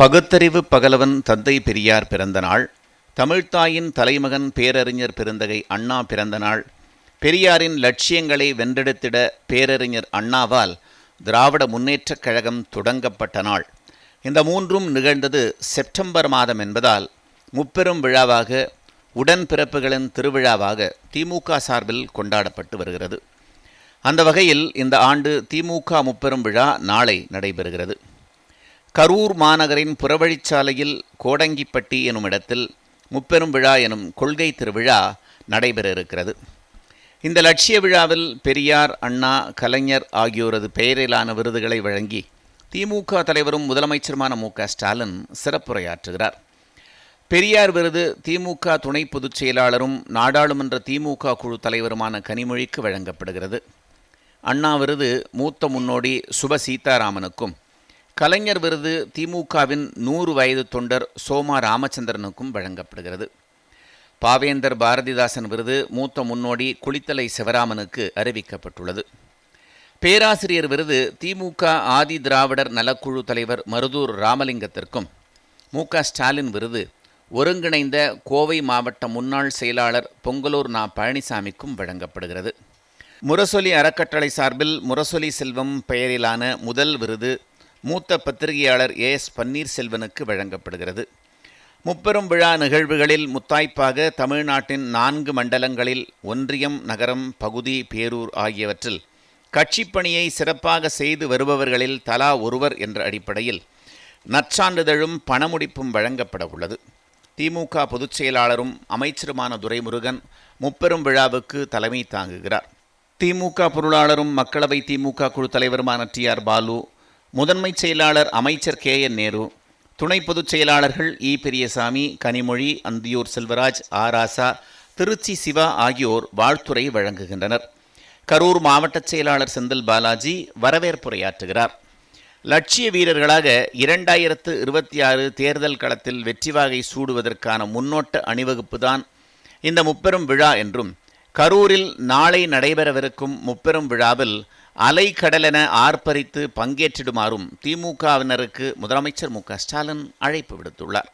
பகுத்தறிவு பகலவன் தந்தை பெரியார் பிறந்த நாள் தமிழ்த்தாயின் தலைமகன் பேரறிஞர் பெருந்தகை அண்ணா பிறந்த நாள் பெரியாரின் லட்சியங்களை வென்றெடுத்திட பேரறிஞர் அண்ணாவால் திராவிட முன்னேற்றக் கழகம் தொடங்கப்பட்ட நாள். இந்த மூன்றும் நிகழ்ந்தது செப்டம்பர் மாதம் என்பதால் முப்பெரும் விழாவாக உடன்பிறப்புகளின் திருவிழாவாக திமுக சார்பில் கொண்டாடப்பட்டு வருகிறது. அந்த வகையில் இந்த ஆண்டு திமுக முப்பெரும் விழா நாளை நடைபெறுகிறது. கரூர் மாநகரின் புறவழிச்சாலையில் கோடங்கிப்பட்டி எனும் இடத்தில் முப்பெரும் விழா எனும் கொள்கை திருவிழா நடைபெற இருக்கிறது இந்த லட்சிய விழாவில் பெரியார் அண்ணா கலைஞர் ஆகியோரது பெயரிலான விருதுகளை வழங்கி திமுக தலைவரும் முதலமைச்சருமான மு க ஸ்டாலின் சிறப்புரையாற்றுகிறார். பெரியார் விருது திமுக துணை பொதுச் செயலாளரும் நாடாளுமன்ற திமுக குழு தலைவருமான கனிமொழிக்கு வழங்கப்படுகிறது. அண்ணா விருது மூத்த முன்னோடி சுப சீதாராமனுக்கும் கலைஞர் விருது திமுகவின் நூறு வயது தொண்டர் சோமா ராமச்சந்திரனுக்கும் வழங்கப்படுகிறது. பாவேந்தர் பாரதிதாசன் விருது மூத்த முன்னோடி குளித்தலை சிவராமனுக்கு அறிவிக்கப்பட்டுள்ளது. பேராசிரியர் விருது திமுக ஆதி திராவிடர் நலக்குழு தலைவர் மருதூர் ராமலிங்கத்திற்கும். மு ஸ்டாலின் விருது ஒருங்கிணைந்த கோவை மாவட்ட முன்னாள் செயலாளர் பொங்கலூர் நா பழனிசாமிக்கும் வழங்கப்படுகிறது. முரசொலி அறக்கட்டளை சார்பில் முரசொலி செல்வம் பெயரிலான முதல் விருது மூத்த பத்திரிகையாளர் ஏ எஸ் பன்னீர்செல்வனுக்கு வழங்கப்படுகிறது. முப்பெரும் விழா நிகழ்வுகளில் முத்தாய்ப்பாக தமிழ்நாட்டின் நான்கு மண்டலங்களில் ஒன்றியம் நகரம் பகுதி பேரூர் ஆகியவற்றில் கட்சிப் பணியை சிறப்பாக செய்து வருபவர்களில் தலா ஒருவர் என்ற அடிப்படையில் நற்சான்றிதழும் பணமுடிப்பும் வழங்கப்பட உள்ளது. திமுக பொதுச் செயலாளரும் அமைச்சருமான துரைமுருகன் முப்பெரும் விழாவுக்கு தலைமை தாங்குகிறார். திமுக பொருளாளரும் மக்களவை திமுக குழு தலைவருமான டி ஆர் பாலு முதன்மை செயலாளர் அமைச்சர் கே என் நேரு துணை பொதுச் செயலாளர்கள் இ பெரியசாமி கனிமொழி அந்தியூர் செல்வராஜ் ஆராசா திருச்சி சிவா ஆகியோர் வாழ்த்துரை வழங்குகின்றனர். கரூர் மாவட்ட செயலாளர் செந்தில் பாலாஜி வரவேற்புரையாற்றுகிறார். லட்சிய வீரர்களாக இரண்டாயிரத்து இருபத்தி ஆறு தேர்தல் களத்தில் வெற்றி வாகை சூடுவதற்கான முன்னோட்ட அணிவகுப்புதான் இந்த முப்பெரும் விழா என்றும் கரூரில் நாளை நடைபெறவிருக்கும் முப்பெரும் விழாவில் அலைக்கடலென ஆர்ப்பரித்து பங்கேற்றிடுமாறும் திமுகவினருக்கு முதலமைச்சர் மு க ஸ்டாலின் அழைப்பு விடுத்துள்ளார்.